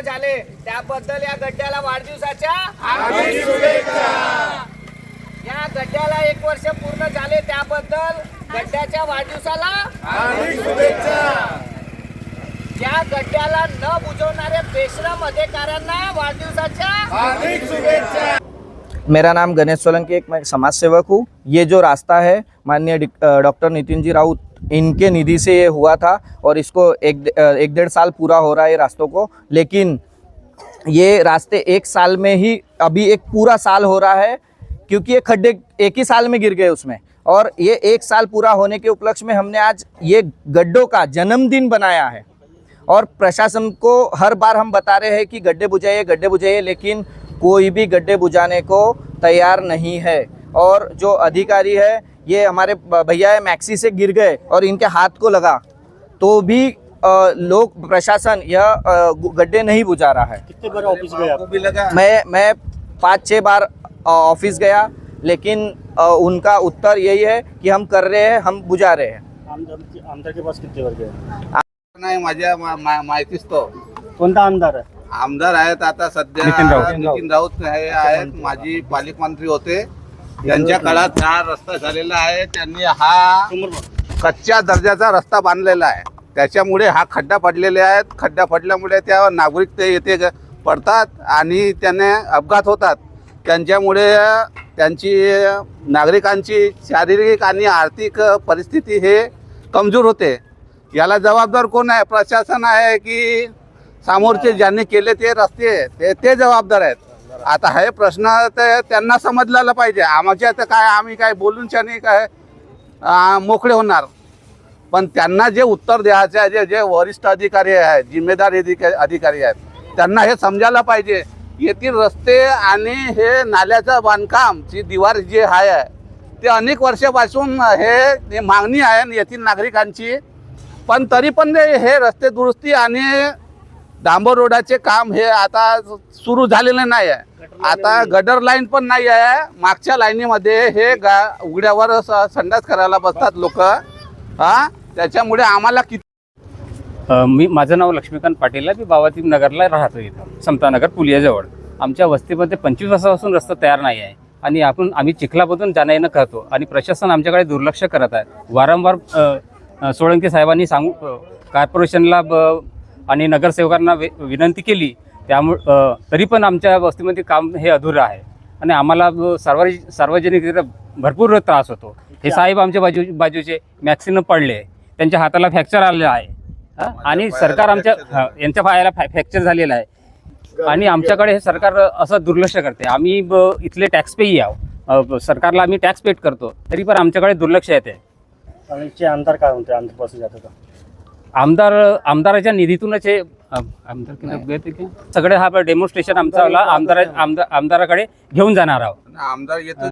पूर्ण झाले. त्याबद्दल या गड्ड्याला वाढदिवसाच्या या गड्ड्याला एक वर्ष पूर्ण झाले. त्याबद्दल गड्ड्याच्या वाढदिवसाला या गड्ड्याला न बुजवणाऱ्या बेश्रम अधिकाऱ्यांना वाढदिवसाच्या मेरा नाम गणेश सोलंकी एक मैं समाज सेवक हूँ। ये जो रास्ता है माननीय डॉक्टर नितिन जी राउत इनके निधि से ये हुआ था और इसको एक एक डेढ़ साल पूरा हो रहा है रास्तों को। लेकिन ये रास्ते एक साल में ही, अभी एक पूरा साल हो रहा है, क्योंकि ये खड्डे एक ही साल में गिर गए उसमें। और ये एक साल पूरा होने के उपलक्ष्य में हमने आज ये गड्ढों का जन्मदिन बनाया है। और प्रशासन को हर बार हम बता रहे हैं कि गड्ढे बुझाइए गड्ढे बुझाइए, लेकिन कोई भी गड्ढे बुझाने को तैयार नहीं है। और जो अधिकारी है ये हमारे भैया है मैक्सी से गिर गए और इनके हाथ को लगा। तो भी लोग प्रशासन यह गड्ढे नहीं बुझा रहा है। कितने बार ऑफ़िस गए आप मैं मैं पाँच छः बार ऑफ़िस गया लेकिन अ, उनका उत्तर यही है कि हम कर रहे हैं हम बुझा रहे हैं। आमदार के पास कितने बार गए नाही माझ्या माहितीच तो। कोणता आमदार आहे? आमदार आहेत आता सध्या नितीन राऊत. हे आहेत. माजी पालकमंत्री होते. त्यांच्या काळात हा रस्ता झालेला आहे त्यांनी हा. कच्च्या दर्जाचा रस्ता बांधलेला आहे. त्याच्यामुळे हा खड्डा पडलेले आहेत. खड्डा पडल्यामुळे त्या नागरिक ते येथे पडतात आणि त्याने अपघात होतात. त्यांच्यामुळे त्यांची नागरिकांची शारीरिक आणि आर्थिक परिस्थिती हे कमजोर होते. याला जबाबदार कोण आहे? प्रशासन आहे की समोरचे ज्यांनी केले ते रस्ते ते ते जबाबदार आहेत. आता हे प्रश्न ते त्यांना समजलेला पाहिजे. आमच्या तर काय आम्ही काय बोलून शाने काय? मोकळे होणार. पण त्यांना जे उत्तर द्यायचे आहे जे जे वरिष्ठ अधिकारी आहेत जिम्मेदार अधिकारी आहेत त्यांना हे समजायला पाहिजे. येथील रस्ते आणि हे नाल्याचं बांधकाम जी दिवार जे आहे ते अनेक वर्षापासून हे हे मागणी आहे येथील नागरिकांची. पण तरी पण हे रस्ते दुरुस्ती आणि डांबर रोडाचे काम हे आता सुरू झालेले नाही आहे आता गडर लाईन पण नाही आहे मागच्या लाईनीमध्ये हे गा उघड्यावर संडास करायला बसतात लोक. हा? त्याच्यामुळे आम्हाला किती मी माझं नाव लक्ष्मीकांत पाटील आहे. मी बाबाती नगरला राहतो इथं. समतानगर पुलियाजवळ. आमच्या वस्तीमध्ये पंचवीस वर्षापासून रस्ता तयार नाही आहे. आणि आपण आम्ही चिखलामधून जाणं येणं करतो. आणि प्रशासन आमच्याकडे दुर्लक्ष करत आहे. वारंवार सोळंकी साहेबांनी सांगू कॉर्पोरेशनला ब आणि नगरसेवकांना वि विनंती केली त्यामुळं तरी पण आमच्या वस्तीमध्ये काम हे अधुरं आहे. आणि आम्हाला ब- सार्वजनिक सार्वजनिक भरपूर त्रास होतो. हे साहेब आमच्या बाजू बाजूचे मॅक्सिमम पडले त्यांच्या हाताला फ्रॅक्चर आलेलं आहे. हा? आणि सरकार आमच्या हा, यांच्या पायाला फ्रॅ- फ्रॅक्चर झालेला आहे. आणि आमच्याकडे हे सरकार असं दुर्लक्ष करते. आम्ही ब- इथले टॅक्स पेई आहो सरकारला आम्ही टॅक्स पेड करतो. तरी पण आमच्याकडे दुर्लक्ष येते आमदार काय म्हणते आमदारपासून जात होता आमदार आमदाराच्या निधीतूनच हे आमदार? सगळे हा डेमॉन्स्ट्रेशन आमचा आमदार आमदार आमदाराकडे घेऊन जाणार आहोत. आमदार येतो